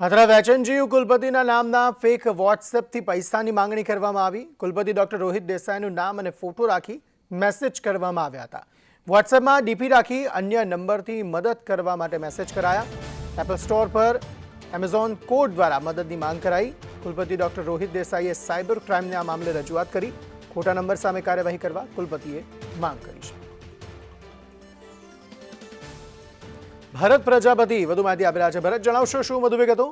હાથરા વેચનજીયુ કુલપતિના નામના ફેક વોટ્સએપથી પૈસાની માંગણી કરવામાં આવી. કુલપતિ ડોક્ટર રોહિત દેસાઈનું નામ અને ફોટો રાખી મેસેજ કરવામાં આવ્યા હતા. વોટ્સએપમાં ડીપી રાખી અન્ય નંબરથી મદદ કરવા માટે મેસેજ કરાયા. એપલ સ્ટોર પર એમેઝોન કોડ દ્વારા મદદની માંગ કરાઈ. કુલપતિ ડોક્ટર રોહિત દેસાઈએ સાયબર ક્રાઇમને આ મામલે રજૂઆત કરી. ખોટા નંબર સામે કાર્યવાહી કરવા કુલપતિએ માંગ કરી છે. ભરત પ્રજાપતિ, વધુ માહિતી આપી રહ્યા છે. ભરત, જણાવશો શું વધુ વિગતો?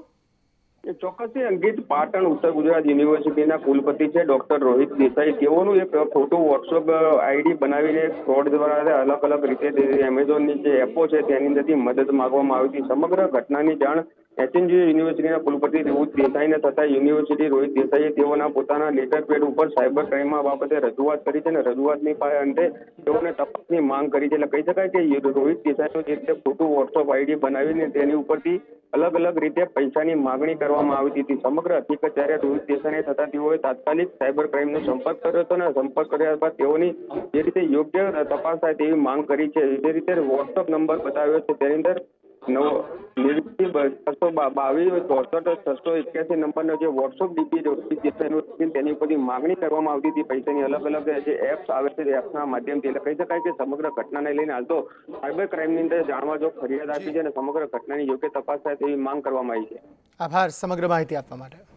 ચોક્કસ અંકિત પાટણ ઉત્તર ગુજરાત યુનિવર્સિટીના કુલપતિ છે ડોક્ટર રોહિત દેસાઈ. તેઓનું એક ખોટું વોટ્સઅપ આઈડી બનાવીને ફ્રોડ દ્વારા અલગ અલગ રીતે એમેઝોનની જે એપો છે તેની અંદરથી મદદ માંગવામાં આવી હતી. સમગ્ર ઘટનાની જાણ એચએનજી યુનિવર્સિટીના કુલપતિ રોહિત દેસાઈને તથા યુનિવર્સિટી રોહિત દેસાઈએ તેઓના પોતાના લેટર પેડ ઉપર સાયબર ક્રાઇમ બાબતે રજૂઆત કરી છે અને રજૂઆતની અંતે તેઓને તપાસની માંગ કરી છે. એટલે કહી શકાય કે રોહિત દેસાઈનું જે રીતે ખોટું વોટ્સઅપ આઈડી બનાવીને તેની ઉપરથી અલગ અલગ રીતે પૈસાની માગણી કરવામાં આવી હતી. સમગ્ર હકીકત જ્યારે રોહિત દેસાઈને થતા તેઓએ તાત્કાલિક સાયબર ક્રાઇમનો સંપર્ક કર્યો હતો અને સંપર્ક કર્યા બાદ તેઓની જે રીતે યોગ્ય તપાસ થાય તેવી માંગ કરી છે. જે રીતે વોટ્સઅપ નંબર બતાવ્યો છે, તેની અંદર નવો છસો બાવીસ, ચોસઠ, છસો એક્યાસી નંબરનો જે વોટ્સઅપ ડીપી રોહિત તેની ઉપરથી માગણી કરવામાં આવતી હતી પૈસાની અલગ અલગ જે એપ્સ આવે છે એપ્સના માધ્યમથી. એટલે કહી શકાય કે સમગ્ર ઘટનાને લઈને હાલ તો સાયબર ક્રાઇમની અંદર જાણવા જો ફરિયાદ આપી છે અને સમગ્ર ઘટનાની યોગ્ય તપાસ થાય તેવી માંગ કરવામાં આવી છે. આભાર, સમગ્ર માહિતી આપવા માટે.